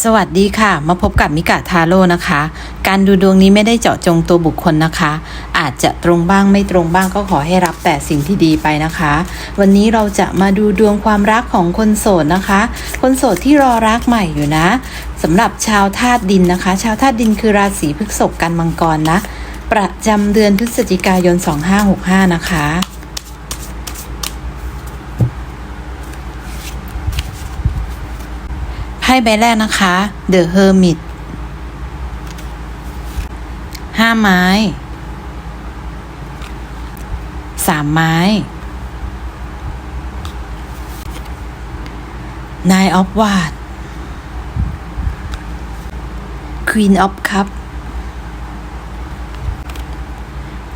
สวัสดีค่ะ มาพบกับมิกะทาโร่นะคะ การดูดวงนี้ไม่ได้เจาะจงตัวบุคคลนะคะ อาจจะตรงบ้างไม่ตรงบ้างก็ขอให้รับแต่สิ่งที่ดีไปนะคะ วันนี้เราจะมาดูดวงความรักของคนโสดนะคะ คนโสดที่รอรักใหม่อยู่นะสำหรับชาวธาตุดินนะคะ ชาวธาตุดินคือราศีพฤษภกันมังกรนะ ประจำเดือนพฤศจิกายน 2565 นะคะ ไพ่ใบแรกนะคะ The Hermit ห้าไม้สามไม้ Nine of w a d Queen of Cup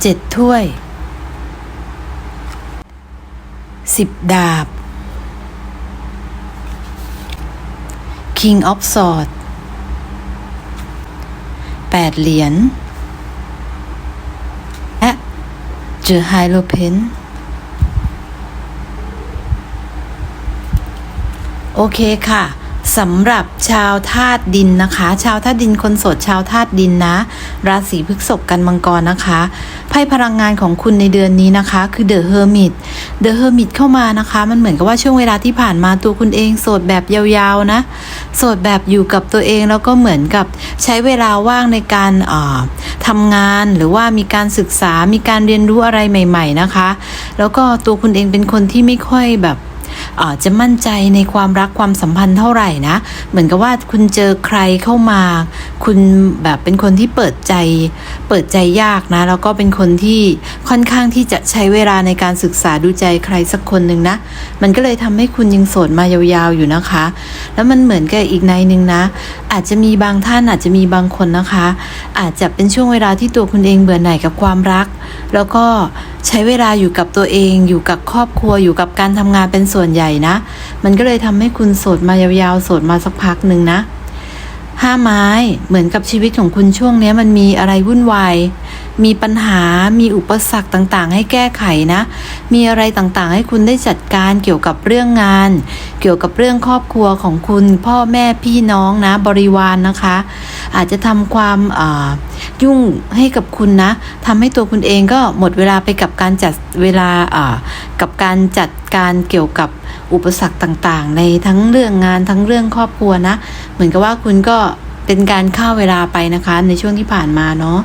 เจ็ดถ้วยสิบดาบ King of Swords 8เหรียญและ The Hierophant โอเคค่ะ สำหรับชาวธาตุดินนะคะ ชาวธาตุดินคนโสดชาวธาตุดินนะ ราศีพฤษภกันมังกรนะคะไพ่พลังงานของคุณในเดือนนี้นะคะ คือเดอะเฮอร์มิตเดอะเฮอร์มิตเข้ามานะคะ มันเหมือนกับว่าช่วงเวลาที่ผ่านมาตัวคุณเองโสดแบบยาวๆนะ โสดแบบอยู่กับตัวเองแล้วก็เหมือนกับใช้เวลาว่างในการทำงานหรือว่ามีการศึกษามีการเรียนรู้อะไรใหม่ ๆนะคะ แล้วก็ตัวคุณเองเป็นคนที่ไม่ค่อยแบบ จะมั่นใจในความรักความสัมพันธ์เท่าไหร่นะ เหมือนกับว่าคุณเจอใครเข้ามา คุณแบบเป็นคนที่เปิดใจ เปิดใจยากนะ แล้วก็เป็นคนที่ค่อนข้างที่จะใช้เวลาในการศึกษาดูใจใครสักคนหนึ่งนะ มันก็เลยทำให้คุณยังโสดมายาวๆอยู่นะคะ แล้วมันเหมือนกับอีกในหนึ่งนะ อาจจะมีบางท่านอาจจะมีบางคนนะคะ อาจจะเป็นช่วงเวลาที่ตัวคุณเองเบื่อหน่ายกับความรัก แล้วก็ใช้เวลาอยู่กับตัวเอง อยู่กับครอบครัวอยู่กับการทำงานเป็นส่วนใหญ่นะ มันก็เลยทำให้คุณโสดมายาวๆโสดมาสักพักหนึ่งนะห้าไม้เหมือนกับชีวิตของคุณช่วงนี้มันมีอะไรวุ่นวาย มีปัญหา มีอุปสรรคต่างๆ ให้แก้ไขนะ มีอะไรต่างๆ ให้คุณได้จัดการเกี่ยวกับเรื่องงาน เกี่ยวกับเรื่องครอบครัวของคุณ พ่อแม่พี่น้องนะ บริวารนนะคะ อาจจะทำความยุ่งให้กับคุณนะทำให้ตัวคุณเองก็หมดเวลาไปกับการจัดเวลากับการจัดการเกี่ยวกับอุปสรรคต่างๆ ในทั้งเรื่องงานทั้งเรื่องครอบครัวนะ เหมือนกับว่าคุณก็เป็นการเข้าเวลาไปนะคะ ในช่วงที่ผ่านมาเนาะ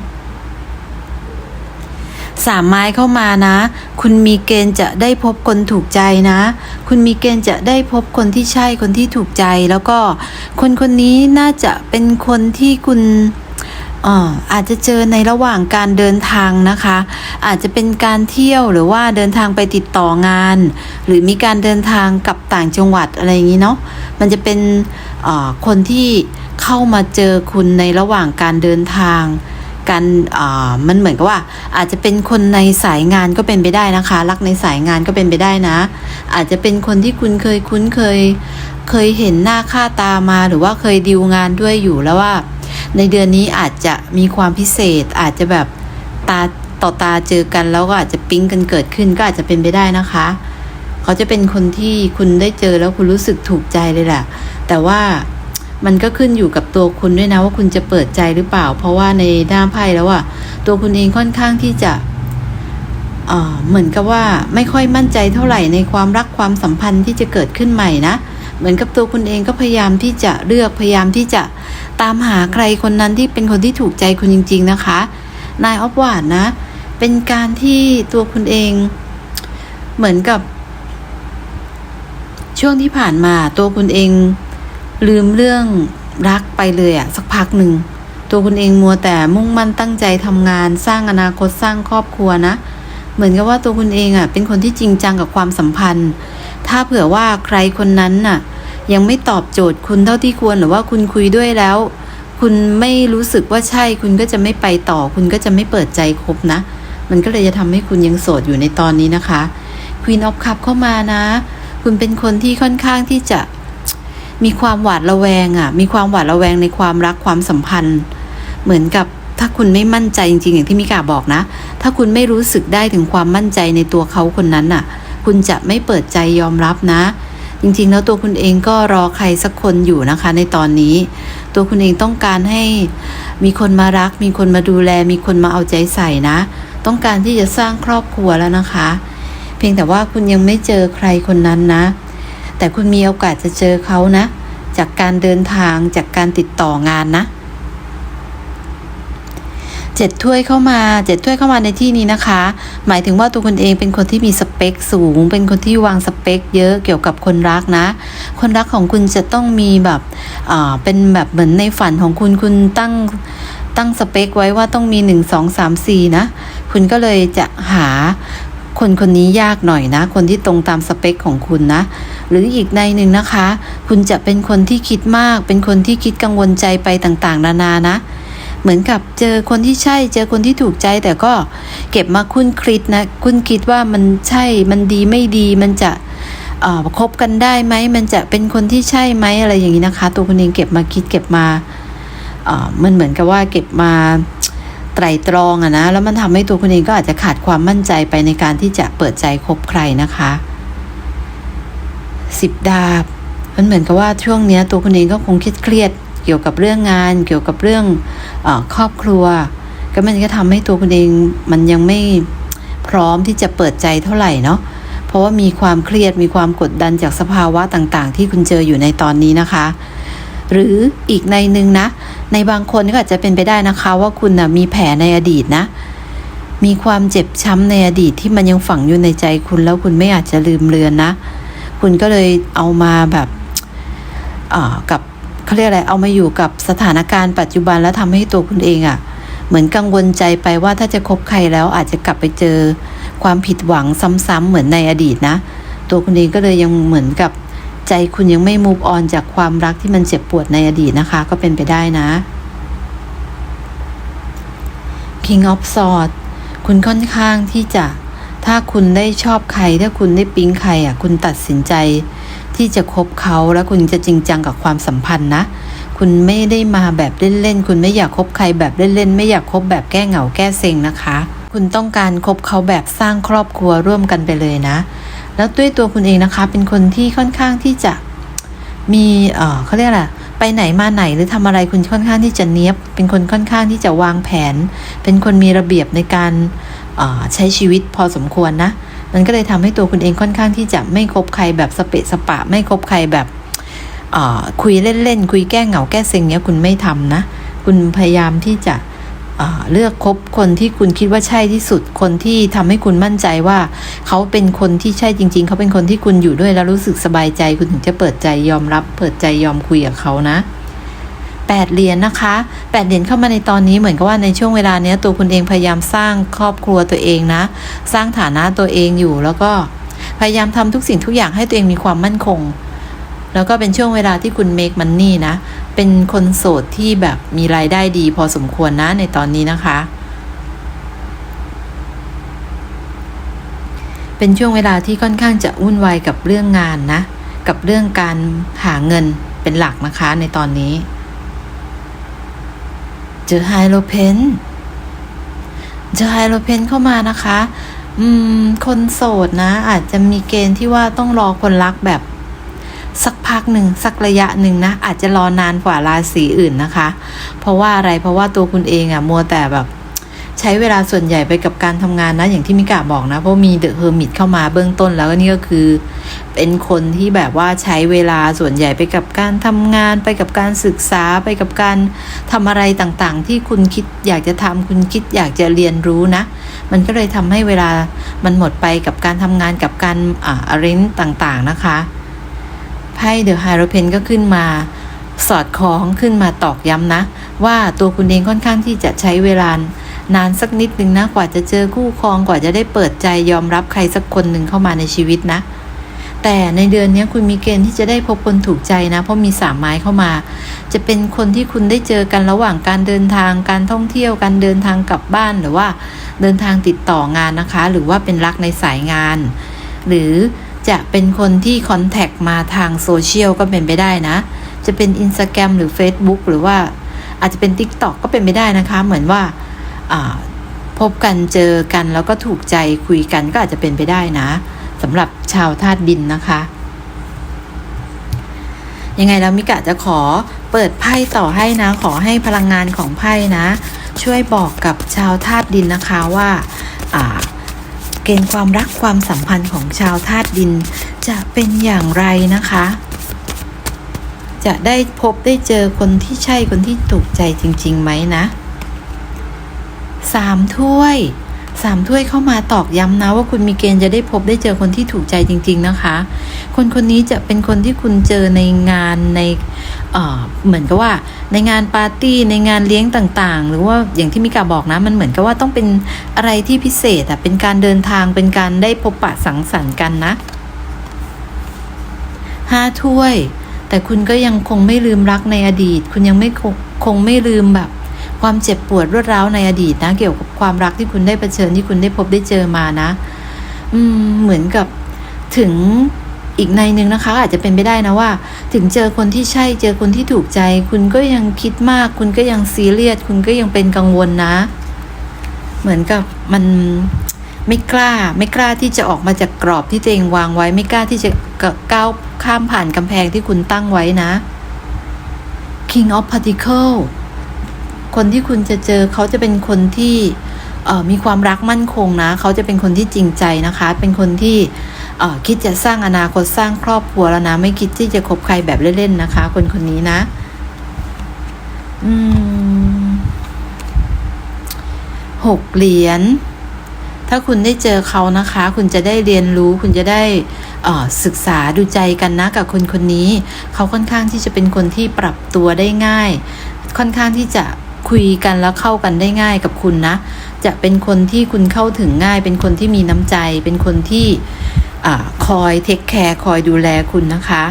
สามไม้เข้ามานะ คุณมีเกณฑ์จะได้พบคนถูกใจนะ คุณมีเกณฑ์จะได้พบคนที่ใช่คนที่ถูกใจ แล้วก็คนคนนี้น่าจะเป็นคนที่คุณอาจจะเจอในระหว่างการเดินทางนะคะ อาจจะเป็นการเที่ยวหรือว่าเดินทางไปติดต่องาน หรือมีการเดินทางกับต่างจังหวัดอะไรอย่างนี้เนาะมันจะเป็นคนที่เข้ามาเจอคุณในระหว่างการเดินทาง การมันเหมือนกับว่า อาจจะเป็นคนในสายงานก็เป็นไปได้นะคะ รักในสายงานก็เป็นไปได้นะ อาจจะเป็นคนที่คุณเคยคุ้นเคย เคยเห็นหน้าค่าตามาหรือว่าเคยดีลงานด้วยอยู่แล้วว่า ในเดือนนี้อาจจะมีความพิเศษ อาจจะแบบตาต่อตาเจอกันแล้วก็อาจจะปิ๊งกันเกิดขึ้นก็อาจจะเป็นไปได้นะคะ เขาจะเป็นคนที่คุณได้เจอแล้วคุณรู้สึกถูกใจเลยแหละแต่ว่า มันก็ขึ้นอยู่กับตัวคุณด้วยนะว่าคุณจะเปิดใจหรือเปล่า เพราะว่าในด้านไพ่แล้วอะตัวคุณเองค่อนข้างที่จะเหมือนกับว่าไม่ค่อยมั่นใจเท่าไหร่ในความรักความสัมพันธ์ที่จะเกิดขึ้นใหม่นะ เหมือนกับตัวคุณเองก็พยายามที่จะเลือกพยายามที่จะตามหาใครคนนั้นที่เป็นคนที่ถูกใจคุณจริง ๆนะคะนายออฟวาดนะ เป็นการที่ตัวคุณเองเหมือนกับ ช่วงที่ผ่านมาตัวคุณเอง ลืมเรื่องรักไปเลยอะสักพักหนึ่ง ตัวคุณเองมัวแต่มุ่งมั่นตั้งใจทำงาน สร้างอนาคตสร้างครอบครัวนะ เหมือนกับว่าตัวคุณเองอะเป็นคนที่จริงจังกับความสัมพันธ์ ถ้าเผื่อว่าใครคนนั้นน่ะ ยังไม่ตอบโจทย์คุณเท่าที่ควรหรือว่าคุณคุยด้วยแล้ว คุณไม่รู้สึกว่าใช่ คุณก็จะไม่ไปต่อ คุณก็จะไม่เปิดใจคบนะ มันก็เลยจะทำให้คุณยังโสดอยู่ในตอนนี้นะคะ Queen of Cup เข้ามานะ คุณเป็นคนที่ค่อนข้างที่จะ มีความหวาดระแวงอะ่ะ มีความหวาดระแวงในความรักความสัมพันธ์ เหมือนกับถ้าคุณไม่มั่นใจจริงๆ อย่างที่มิกาบอกนะ ถ้าคุณไม่รู้สึกได้ถึงความมั่นใจในตัวเขาคนนั้นน่ะ คุณจะไม่เปิดใจยอมรับนะ จริงๆ แล้วตัวคุณเองก็รอใครสักคนอยู่นะคะ ในตอนนี้ ตัวคุณเองต้องการให้มีคนมารัก มีคนมาดูแล มีคนมาเอาใจใส่นะ ต้องการที่จะสร้างครอบครัวแล้วนะคะ เพียงแต่ว่าคุณยังไม่เจอใครคนนั้นนะ แต่คุณมีโอกาสจะเจอเขานะ จากการเดินทางจากการติดต่องานนะเจ็ดถ้วยเข้ามาเจ็ดถ้วยเข้ามาในที่นี้นะคะ หมายถึงว่าตัวคุณเองเป็นคนที่มีสเปคสูง เป็นคนที่วางสเปค เยอะเกี่ยวกับคนรักนะ คนรักของคุณจะต้องมีแบบเป็นแบบเหมือนในฝันของคุณคุณตั้งตั้งสเปคไว้ว่าต้องมีหนึ่งสองสามสี่นะ คุณก็เลยจะหาคนคนนี้ยากหน่อยนะ คนที่ตรงตามสเปคของคุณนะ หรืออีกในหนึ่งนะคะ คุณจะเป็นคนที่คิดมาก เป็นคนที่คิดกังวลใจไปต่างๆ นานานะ เหมือนกับเจอคนที่ใช่ เจอคนที่ถูกใจ แต่ก็เก็บมาคุ้นคิดนะคุณคิดว่ามันใช่ มันดีไม่ดี มันจะคบกันได้ไหม มันจะเป็นคนที่ใช่ไหมอะไรอย่างนี้นะคะ ตัวคุณเองเก็บมาคิดเก็บมาเออมันเหมือนกับว่าเก็บมาไตรตรองอะนะ แล้วมันทำให้ตัวคุณเองก็อาจจะขาดความมั่นใจไปในการที่จะเปิดใจคบใครนะคะ สิบดาบ มันเหมือนกับว่าช่วงนี้ตัวคุณเองก็คงคิดเครียดเกี่ยวกับเรื่องงาน เกี่ยวกับเรื่องอครอบครัว ก็มันก็ทำให้ตัวคุณเองมันยังไม่พร้อมที่จะเปิดใจเท่าไหร่เนาะเพราะว่ามีความเครียดมีความกดดันจากสภาวะต่างๆ ที่คุณเจออยู่ในตอนนี้นะคะ หรืออีกในหนึ่งนะ ในบางคนก็อาจจะเป็นไปได้นะคะ ว่าคุณนะมีแผลในอดีตนะ มีความเจ็บช้ำในอดีตที่มันยังฝังอยู่ในใจคุณแล้วคุณไม่อาจจะลืมเลือนนะ คุณก็เลยเอามาแบบอ่ากับเขาเรียกอะไร เอามาอยู่กับสถานการณ์ปัจจุบันแล้วทำให้ตัวคุณเองอะ่ะ เหมือนกังวลใจไปว่าถ้าจะคบใครแล้วอาจจะกลับไปเจอความผิดหวังซ้ำๆเหมือนในอดีตนะ ตัวคุณเองก็เลยยังเหมือนกับใจคุณยังไม่ move on จากความรักที่มันเจ็บปวดในอดีตนะคะ ก็เป็นไปได้นะ King of Swords คุณค่อนข้างที่จะ ถ้าคุณได้ชอบใคร ถ้าคุณได้ปิ๊งใครอะ คุณตัดสินใจที่จะคบเขาแล้วคุณจะจริงจังกับความสัมพันธ์นะ คุณไม่ได้มาแบบเล่นๆ คุณไม่อยากคบใครแบบเล่นๆ ไม่อยากคบแบบแก้เหงาแก้เซ็งนะคะ คุณต้องการคบเขาแบบสร้างครอบครัวร่วมกันไปเลยนะ แล้วด้วยตัวคุณเองนะคะ เป็นคนที่ค่อนข้างที่จะมีเออเขาเรียกอะไรไปไหนมาไหนหรือทำอะไรคุณค่อนข้างที่จะเนี้ยบ เป็นคนค่อนข้างที่จะวางแผน เป็นคนมีระเบียบในการ ใช้ชีวิตพอสมควรนะ มันก็เลยทำให้ตัวคุณเองค่อนข้างที่จะไม่คบใครแบบสเปะสปะ ไม่คบใครแบบคุยเล่นๆ คุยแก้เหงาแก้เซ็งเนี้ยคุณไม่ทำนะ คุณพยายามที่จะเลือกคบคนที่คุณคิดว่าใช่ที่สุด คนที่ทำให้คุณมั่นใจว่า เขาเป็นคนที่ใช่จริง ๆ เขาเป็นคนที่คุณอยู่ด้วยแล้วรู้สึกสบายใจ คุณถึงจะเปิดใจยอมรับ เปิดใจยอมคุยกับเขานะ แปดเหรียญนะคะแปดเหรียญเข้ามาในตอนนี้เหมือนกับว่าในช่วงเวลาเนี้ยตัวคุณเองพยายามสร้างครอบครัวตัวเองนะ สร้างฐานะตัวเองอยู่แล้วก็พยายามทำทุกสิ่งทุกอย่างให้ตัวเองมีความมั่นคง แล้วก็เป็นช่วงเวลาที่คุณ make money นะ เป็นคนโสดที่แบบมีรายได้ดีพอสมควรนะในตอนนี้นะคะ เป็นช่วงเวลาที่ค่อนข้างจะวุ่นวายกับเรื่องงานนะ กับเรื่องการหาเงินเป็นหลักนะคะในตอนนี้ เจอไฮโลเพนเจอไฮโลเพนเข้ามานะคะ อืม คนโสดนะ อาจจะมีเกณฑ์ที่ว่าต้องรอคนรักแบบ สักพักหนึ่งสักระยะหนึ่งนะ อาจจะรอนานกว่าราศีอื่นนะคะ เพราะว่าอะไรเพราะว่าตัวคุณเองอะมัวแต่แบบ ใช้เวลาส่วนใหญ่ไปกับการทำงานนะ อย่างที่มิกาบอกนะ เพราะมีเดอะเฮอร์มิตเข้ามาเบื้องต้นแล้วก็นี่ก็คือ เป็นคนที่แบบว่าใช้เวลาส่วนใหญ่ไปกับการทำงาน ไปกับการศึกษาไปกับการทำอะไรต่างๆ ที่คุณคิดอยากจะทำคุณคิดอยากจะเรียนรู้นะ มันก็เลยทำให้เวลามันหมดไปกับการทำงานกับการอ่าอารินต่างๆนะคะไพ่เดอะไฮโรเพนก็ขึ้นมาสอดคล้องขึ้นมาตอกย้ำนะ ว่าตัวคุณเองค่อนข้างที่จะใช้เวลา นานสักนิดนึงนะ กว่าจะเจอคู่ครองกว่าจะได้เปิดใจยอมรับใครสักคนหนึ่งเข้ามาในชีวิตนะ แต่ในเดือนนี้คุณมีเกณฑ์ที่จะได้พบคนถูกใจนะ เพราะมีสามไม้เข้ามา จะเป็นคนที่คุณได้เจอกันระหว่างการเดินทาง การท่องเที่ยว การเดินทางกลับบ้านหรือว่าเดินทางติดต่องานนะคะ หรือว่าเป็นรักในสายงาน หรือจะเป็นคนที่คอนแทคมาทางโซเชียลก็เป็นไปได้นะ จะเป็น Instagram หรือ Facebook หรือว่าอาจจะเป็น TikTok ก็เป็นไปได้นะคะ เหมือนว่าอ่า พบกันเจอกันแล้วก็ถูกใจคุยกันก็อาจจะเป็นไปได้นะสำหรับชาวธาตุดินนะคะ ยังไงแล้วมิกะจะขอเปิดไพ่ต่อให้นะ ขอให้พลังงานของไพ่นะ ช่วยบอกกับชาวธาตุดินนะคะว่าเกณฑ์ความรักความสัมพันธ์ของชาวธาตุดินจะเป็นอย่างไรนะคะ จะได้พบได้เจอคนที่ใช่คนที่ถูกใจจริงๆไหมนะ สามถ้วยสามถ้วยเข้ามาตอกย้ำนะว่าคุณมีเกณฑ์จะได้พบได้เจอคนที่ถูกใจจริง ๆนะคะ คนคนนี้จะเป็นคนที่คุณเจอในงานในเเหมือนกับว่า ในงานปาร์ตี้ในงานเลี้ยงต่างๆ หรือว่าอย่างที่มิกาบอกนะ มันเหมือนกับว่าต้องเป็นอะไรที่พิเศษอะเป็นการเดินทางเป็นการได้พบปะสังสรรค์กันนะห้าถ้วย แต่คุณก็ยังคงไม่ลืมรักในอดีต คุณยังไม่คงคงไม่ลืมแบบ ความเจ็บปวดรวดร้าวในอดีตนะ เกี่ยวกับความรักที่คุณได้เผชิญที่คุณได้พบได้เจอมานะ อืม เหมือนกับถึงอีกในหนึ่งนะคะ อาจจะเป็นไปได้นะว่า ถึงเจอคนที่ใช่เจอคนที่ถูกใจ คุณก็ยังคิดมาก คุณก็ยังซีเรียสคุณก็ยังเป็นกังวลนะ เหมือนกับมันไม่กล้า ไม่กล้าที่จะออกมาจากกรอบที่ตัวเองวางไว้ ไม่กล้าที่จะก้าวข้ามผ่านกำแพงที่คุณตั้งไว้นะ King of Particle คนที่คุณจะเจอเขาจะเป็นคนที่มีความรักมั่นคงนะ เขาจะเป็นคนที่จริงใจนะคะ เป็นคนที่คิดจะสร้างอนาคตสร้างครอบครัวแล้วนะ ไม่คิดที่จะคบใครแบบเล่นๆนะคะ คนคนนี้นะ อืมหกเหรียญถ้าคุณได้เจอเขานะคะ คุณจะได้เรียนรู้ คุณจะได้ศึกษาดูใจกันนะกับคนคนนี้ เขาค่อนข้างที่จะเป็นคนที่ปรับตัวได้ง่าย ค่อนข้างที่จะ คุยกันแล้วเข้ากันได้ง่ายกับคุณนะ จะเป็นคนที่คุณเข้าถึงง่าย เป็นคนที่มีน้ำใจ เป็นคนที่อคอยเทคแคร์คอยดูแลคุณนะคะ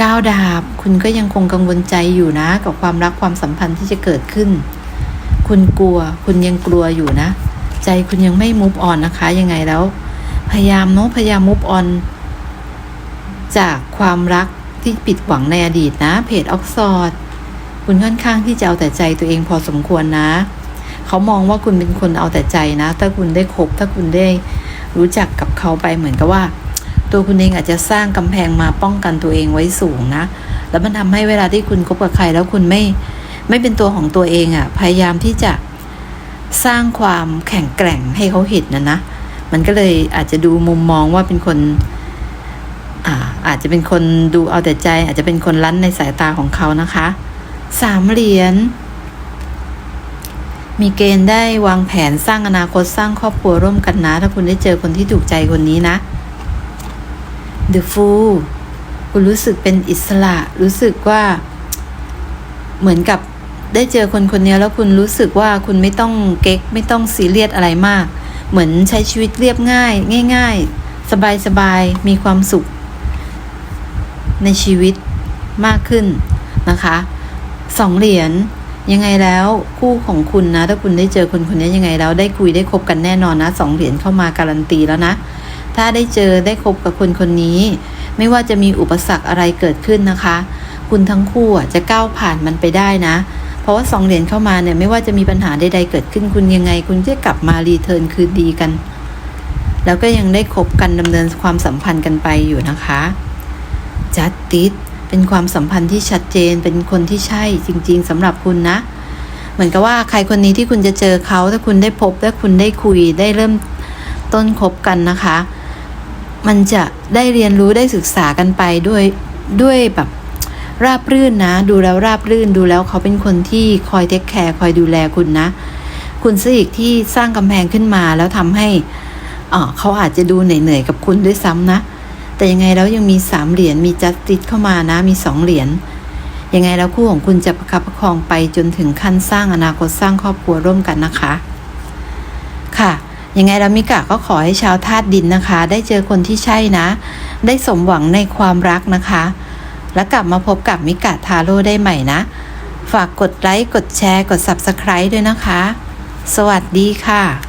ก้าวดาบคุณก็ยังคงกังวลใจอยู่นะ กับความรักความสัมพันธ์ที่จะเกิดขึ้น คุณกลัว คุณยังกลัวอยู่นะ ใจคุณยังไม่มุฟออนนะคะ ยังไงแล้ว พยายามเนาะพยายามมุฟออนจากความรักที่ผิดหวังในอดีตนะ เพจออกซอร์ด คุณค่อนข้างที่จะเอาแต่ใจตัวเองพอสมควรนะ เขามองว่าคุณเป็นคนเอาแต่ใจนะ ถ้าคุณได้คบถ้าคุณได้รู้จักกับเขาไปเหมือนกับว่า ตัวคุณเองอาจจะสร้างกำแพงมาป้องกันตัวเองไว้สูงนะ แล้วมันทำให้เวลาที่คุณคบกับใครแล้วคุณไม่ไม่เป็นตัวของตัวเองอะ่ะ พยายามที่จะสร้างความแข็งแกร่งให้เขาเห็นนะนะ มันก็เลยอาจจะดูมุมมองว่าเป็นคนอ่าอาจจะเป็นคนดูเอาแต่ใจ อาจจะเป็นคนรั้นในสายตาของเขานะคะ สามเหรียญมีเกณฑ์ได้วางแผนสร้างอนาคตสร้างครอบครัวร่วมกันนะ ถ้าคุณได้เจอคนที่ถูกใจคนนี้นะ The Fool คุณรู้สึกเป็นอิสระ รู้สึกว่า เหมือนกับได้เจอคนคนนี้แล้วคุณรู้สึกว่าคุณไม่ต้องเก๊กไม่ต้องซีเรียสอะไรมาก เหมือนใช้ชีวิตเรียบง่าย ง่าย ๆ สบายๆมีความสุข ในชีวิตมากขึ้นนะคะ สองเหรียญยังไงแล้วคู่ของคุณนะ ถ้าคุณได้เจอคนคนนี้ยังไงแล้วได้คุยได้คบกันแน่นอนนะสองเหรียญเข้ามาการันตีแล้วนะ ถ้าได้เจอได้คบกับคนคนนี้ ไม่ว่าจะมีอุปสรรคอะไรเกิดขึ้นนะคะ คุณทั้งคู่จะก้าวผ่านมันไปได้นะ เพราะว่าสองเหรียญเข้ามาเนี่ยไม่ว่าจะมีปัญหาใดๆเกิดขึ้นคุณยังไง คุณจะกลับมารีเทิร์นคืนดีกัน แล้วก็ยังได้คบกันดำเนินความสัมพันธ์กันไปอยู่นะคะจัดติส เป็นความสัมพันธ์ที่ชัดเจน เป็นคนที่ใช่จริง ๆสำหรับคุณนะ เหมือนกับว่าใครคนนี้ที่คุณจะเจอเขาถ้าคุณได้พบถ้าคุณได้คุยได้เริ่มต้นคบกันนะคะ มันจะได้เรียนรู้ได้ศึกษากันไปด้วยด้วยแบบราบรื่นนะ ดูแล้วราบรื่นดูแล้วเขาเป็นคนที่คอยเทคแคร์คอยดูแลคุณนะ คุณซะอีกที่สร้างกำแพงขึ้นมาแล้วทำให้เขาอาจจะดูเหนื่อยๆกับคุณด้วยซ้ำนะ แต่ยังไงแล้วยังมีสามเหรียญมีจัสติสเข้ามานะมีสองเหรียญยังไงแล้วคู่ของคุณจะประคับประคองไปจนถึงขั้นสร้างอนาคตสร้างครอบครัวร่วมกันนะคะ ค่ะยังไงแล้วมิกะก็ขอให้ชาวธาตุดินนะคะ ได้เจอคนที่ใช่นะ ได้สมหวังในความรักนะคะ แล้วกลับมาพบกับมิกะทาโร่ได้ใหม่นะ ฝากกดไลค์กดแชร์กด Subscribe ด้วยนะคะ สวัสดีค่ะ